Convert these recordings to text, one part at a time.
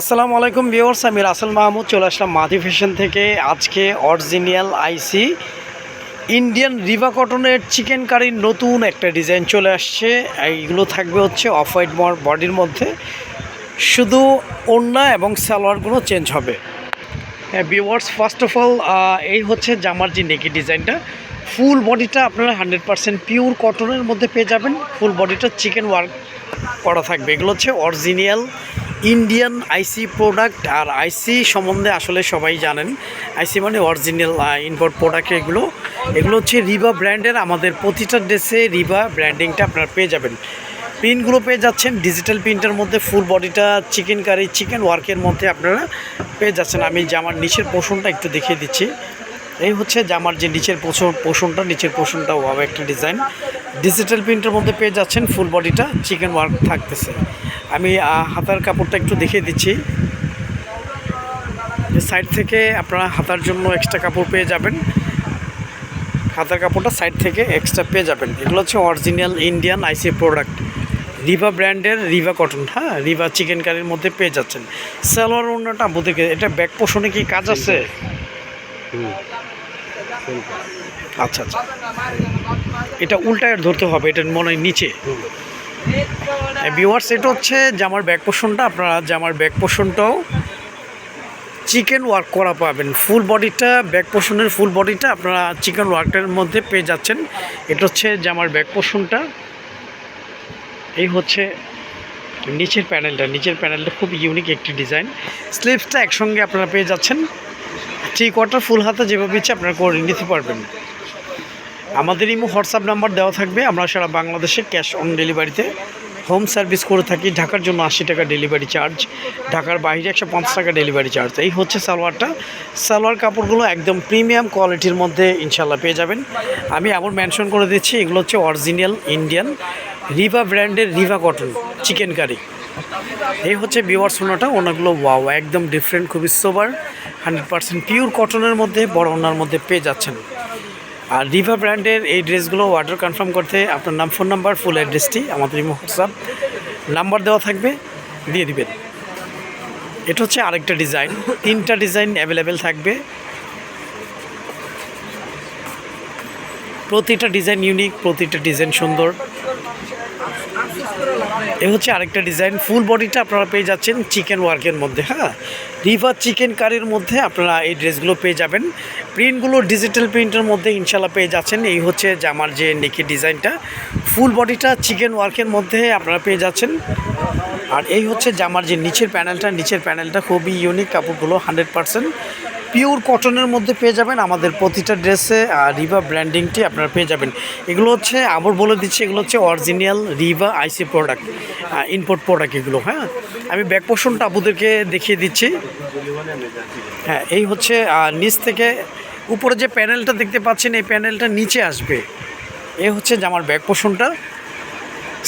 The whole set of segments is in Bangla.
আসসালামু আলাইকুম ভিউয়ার্স, আমি রাসেল মাহমুদ, চলে আসলাম মাধি ফ্যাশন থেকে। আজকে অরিজিনাল আইসি, ইন্ডিয়ান রিভা কটনের চিকেন কারির নতুন একটা ডিজাইন চলে আসছে। এইগুলো থাকবে হচ্ছে অফ হোয়াইট বডির মধ্যে। শুধু ওড়না এবং সালোয়ারগুলো চেঞ্জ হবে। হ্যাঁ ভিউয়ার্স ফার্স্ট অফ অল এই হচ্ছে জামার যে নেকি ডিজাইনটা। ফুল বডিটা আপনারা হান্ড্রেড পারসেন্ট পিওর কটনের মধ্যে পেয়ে যাবেন। ফুল বডিটা চিকেন ওয়ার্ক করা থাকবে। এগুলো হচ্ছে অরিজিনাল ইন্ডিয়ান আইসি প্রোডাক্ট আর আইসি সম্বন্ধে আসলে সবাই জানেন। আইসি মানে অরিজিনাল ইম্পোর্ট প্রোডাক্ট এগুলো। এগুলো হচ্ছে রিবা ব্র্যান্ডের আমাদের প্রতিটা ড্রেসে রিবা ব্র্যান্ডিংটা আপনারা পেয়ে যাবেন। প্রিন্টগুলো পেয়ে যাচ্ছেন ডিজিটাল প্রিন্টের মধ্যে ফুল বডিটা চিকেন কারি চিকেন ওয়ার্কের মধ্যে আপনারা পেয়ে যাচ্ছেন। আমি জামার নিচের পোষণটা একটু দেখিয়ে দিচ্ছি। এই হচ্ছে জামার যে নিচের পোষণ পোষণটা নিচের পোষণটা ওয়াও একটা ডিজাইন ডিজিটাল প্রিন্টের মধ্যে পেয়ে যাচ্ছেন ফুল বডিটা চিকেন ওয়ার্ক থাকতেছে। আমি হাতার কাপড়টা একটু দেখিয়ে দিচ্ছি। সাইড থেকে আপনারা হাতার জন্য এক্সট্রা কাপড় পেয়ে যাবেন। হাতার কাপড়টা সাইড থেকে এক্সট্রা পেয়ে যাবেন। এগুলো হচ্ছে original Indian IC product Riva ব্র্যান্ডের রিভা কটন হ্যাঁ? রিভা চিকেন কারির মধ্যে পেয়ে যাচ্ছেন। সালোয়ার ওড়নাটা বুঝে এটা ব্যাক পোষণে কি কাজ আছে? আচ্ছা আচ্ছা। এটা উল্টায় ধরতে হবে এটা মনে হয় নিচে। ভিউয়ার্স এটা হচ্ছে জামার ব্যাক পোষণটা। আপনারা জামার ব্যাক পোষণটাও চিকেন ওয়ার্ক করা পাবেন। ফুল বডিটা ব্যাক পোষণের ফুল বডিটা আপনারা চিকেন ওয়ার্কের মধ্যে পেয়ে যাচ্ছেন। এটা হচ্ছে জামার ব্যাক পোষণটা। এই হচ্ছে নিচের প্যানেলটা। নিচের প্যানেলটা খুব ইউনিক একটি ডিজাইন স্লিভসটা একসঙ্গে আপনারা পেয়ে যাচ্ছেন। থ্রি কোয়ার্টার ফুল হাতা যেভাবে ইচ্ছে আপনারা করে নিতে পারবেন। আমাদের ইমো হোয়াটসঅ্যাপ নাম্বার দেওয়া থাকবে। আমরা সারা বাংলাদেশে ক্যাশ অন ডেলিভারিতে হোম সার্ভিস করে থাকি। ঢাকার জন্য আশি টাকা ডেলিভারি চার্জ, ঢাকার বাইরে একশো পঞ্চাশ টাকা ডেলিভারি চার্জ। এই হচ্ছে সালোয়ারটা। সালোয়ার কাপড়গুলো একদম প্রিমিয়াম কোয়ালিটির মধ্যে ইনশাল্লাহ পেয়ে যাবেন। আমি এমন মেনশন করে দিচ্ছি, এগুলো হচ্ছে অরিজিনাল ইন্ডিয়ান রিভা ব্র্যান্ডের রিভা কটন চিকেন কারি এই হচ্ছে বিওয়ার সোনাটা ওনাগুলো ওয়াও একদম ডিফারেন্ট খুবই সোবার হান্ড্রেড পার্সেন্ট পিওর কটনের মধ্যে, বড় ওনার মধ্যে পেয়ে যাচ্ছেন। আর রিভা ব্র্যান্ডের এই ড্রেসগুলো অর্ডার কনফার্ম করতে আপনার নাম ফোন নাম্বার ফুল অ্যাড্রেসটি আমাদের হোয়াটসঅ্যাপ নাম্বার দেওয়া থাকবে, দিয়ে দিবেন। এটা হচ্ছে আরেকটা ডিজাইন, তিনটা ডিজাইন অ্যাভেলেবেল থাকবে। প্রতিটা ডিজাইন ইউনিক প্রতিটা ডিজাইন সুন্দর। এ হচ্ছে আরেকটা ডিজাইন ফুল বডিটা আপনারা পেয়ে যাচ্ছেন চিকেন ওয়ার্কের মধ্যে হ্যাঁ? রিভার চিকেন কারির মধ্যে আপনারা এই ড্রেসগুলো পেয়ে যাবেন। প্রিন্টগুলো ডিজিটাল প্রিন্টের মধ্যে ইনশাল্লাহ পেয়ে যাচ্ছেন। এই হচ্ছে জামার যে নেকি ডিজাইনটা ফুল বডিটা চিকেন ওয়ার্কের মধ্যে আপনারা পেয়ে যাচ্ছেন। আর এই হচ্ছে জামার যে নিচের প্যানেলটা নিচের প্যানেলটা খুবই ইউনিক কাপড়গুলো হান্ড্রেড পারসেন্ট পিওর কটনের মধ্যে পেয়ে যাবেন আমাদের প্রতিটা ড্রেসে রিভা ব্র্যান্ডিংটি আপনারা পেয়ে যাবেন। এগুলো হচ্ছে, আবার বলে দিচ্ছি, এগুলো হচ্ছে original Riva IC product import product এগুলো হ্যাঁ? আমি ব্যাক পোর্শনটা আপুদেরকে দেখিয়ে দিচ্ছি। হ্যাঁ এই হচ্ছে নিচ থেকে উপরে যে প্যানেলটা দেখতে পাচ্ছেন, এই প্যানেলটা নিচে আসবে। এ হচ্ছে জামার ব্যাক পোর্শনটা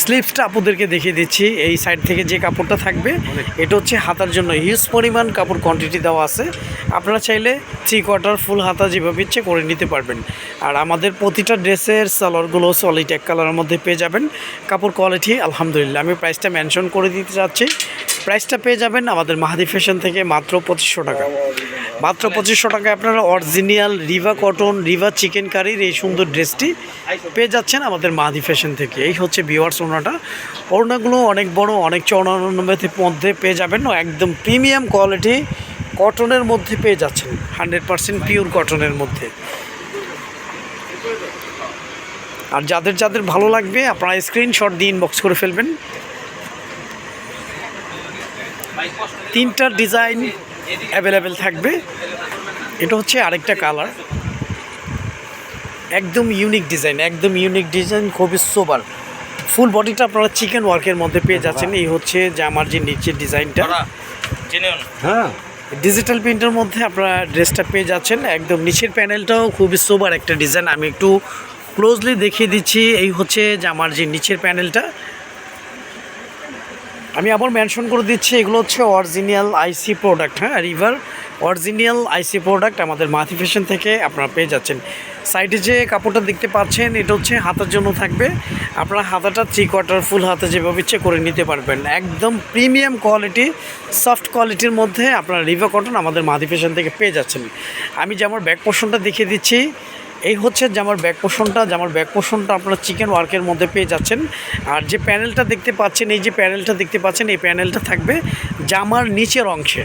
স্লিপসটা আপনাদেরকে দেখিয়ে দিচ্ছি। এই সাইড থেকে যে কাপড়টা থাকবে এটা হচ্ছে হাতার জন্য হিউজ পরিমাণ কাপড় কোয়ান্টিটি দেওয়া আছে। আপনারা চাইলে থ্রি কোয়ার্টার ফুল হাতা যেভাবে ইচ্ছে করে নিতে পারবেন। আর আমাদের প্রতিটা ড্রেসের সালোয়ারগুলো সলিড এক কালারের মধ্যে পেয়ে যাবেন। কাপড় কোয়ালিটি আলহামদুলিল্লাহ। আমি প্রাইসটা মেনশন করে দিতে চাচ্ছি। প্রাইসটা পেয়ে যাবেন আমাদের মাহাদি ফ্যাশন থেকে মাত্র পঁচিশশো টাকা। মাত্র পঁচিশশো টাকায় আপনারা অরিজিনাল রিভা কটন, রিভা চিকেন কারির এই সুন্দর ড্রেসটি পেয়ে যাচ্ছেন আমাদের মাহাদি ফ্যাশন থেকে। এই হচ্ছে বিওয়ার্স ওনাটা। ওড়নাগুলো অনেক বড়, অনেক চড়ানোর মধ্যে পেয়ে যাবেন। একদম প্রিমিয়াম কোয়ালিটি কটনের মধ্যে পেয়ে যাচ্ছেন। হান্ড্রেড পারসেন্ট পিওর কটনের মধ্যে। আর যাদের যাদের ভালো লাগবে, আপনারা স্ক্রিনশট দিয়ে ইনবক্স করে ফেলবেন। তিনটা ডিজাইন অ্যাভেলেবেল থাকবে। এটা হচ্ছে আরেকটা কালার একদম ইউনিক ডিজাইন একদম ইউনিক ডিজাইন খুবই সোবার ফুল বডিটা আপনারা চিকেন ওয়ার্কের মধ্যে পেয়ে যাচ্ছেন। এই হচ্ছে যে আমার যে নিচের ডিজাইনটা হ্যাঁ। ডিজিটাল প্রিন্টের মধ্যে আপনারা ড্রেসটা পেয়ে যাচ্ছেন। একদম নিচের প্যানেলটাও খুবই সোবার একটা ডিজাইন আমি একটু ক্লোজলি দেখিয়ে দিচ্ছি। এই হচ্ছে যে আমার যে নিচের প্যানেলটা আমি আবার মেনশন করে দিচ্ছি, এগুলো হচ্ছে অরিজিনাল আইসি প্রোডাক্ট হ্যাঁ রিভার অরিজিনাল আইসি প্রোডাক্ট আমাদের মাথি থেকে আপনারা পেয়ে যাচ্ছেন। সাইডে যে কাপড়টা দেখতে পাচ্ছেন, এটা হচ্ছে হাতার জন্য থাকবে। আপনারা হাতাটা থ্রি কোয়ার্টার ফুল হাতে যেভাবে ইচ্ছে করে নিতে পারবেন। একদম প্রিমিয়াম কোয়ালিটি সফট কোয়ালিটির মধ্যে আপনারা রিভা কটন আমাদের মাদি ফ্যাশন থেকে পেয়ে যাচ্ছেন। আমি যে আমার ব্যাক পোর্শনটা দেখিয়ে দিচ্ছি এই হচ্ছে জামার ব্যাক পোষণটা জামার ব্যাক পোষণটা আপনারা চিকেন ওয়ার্কের মধ্যে পেয়ে যাচ্ছেন। আর যে প্যানেলটা দেখতে পাচ্ছেন, এই যে প্যানেলটা দেখতে পাচ্ছেন, এই প্যানেলটা থাকবে জামার নিচের অংশে।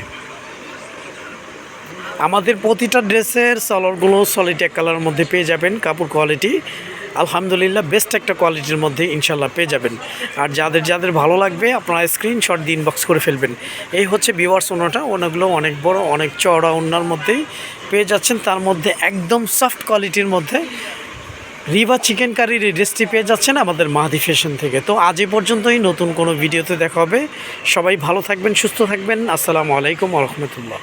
আমাদের প্রতিটা ড্রেসের সলরগুলো সলিড এক কালারের মধ্যে পেয়ে যাবেন, কাপড় কোয়ালিটি আলহামদুলিল্লাহ বেস্ট একটা কোয়ালিটির মধ্যে ইনশাল্লাহ পেয়ে যাবেন। আর যাদের যাদের ভালো লাগবে, আপনারা স্ক্রিনশট দিয়ে ইনবক্স করে ফেলবেন। এই হচ্ছে বিওয়ার্স ওনাটা ওনাগুলো অনেক বড়, অনেক চওড়া ওনার মধ্যেই পেয়ে যাচ্ছেন। তার মধ্যে একদম সফট কোয়ালিটির মধ্যে রিভা চিকেন কারির এই ড্রেসটি পেয়ে যাচ্ছেন আমাদের মাহাদি ফ্যাশন থেকে। তো আজ এ পর্যন্তই, নতুন কোনো ভিডিওতে দেখা হবে। সবাই ভালো থাকবেন, সুস্থ থাকবেন। আসসালামু আলাইকুম রহমতুল্লাহ।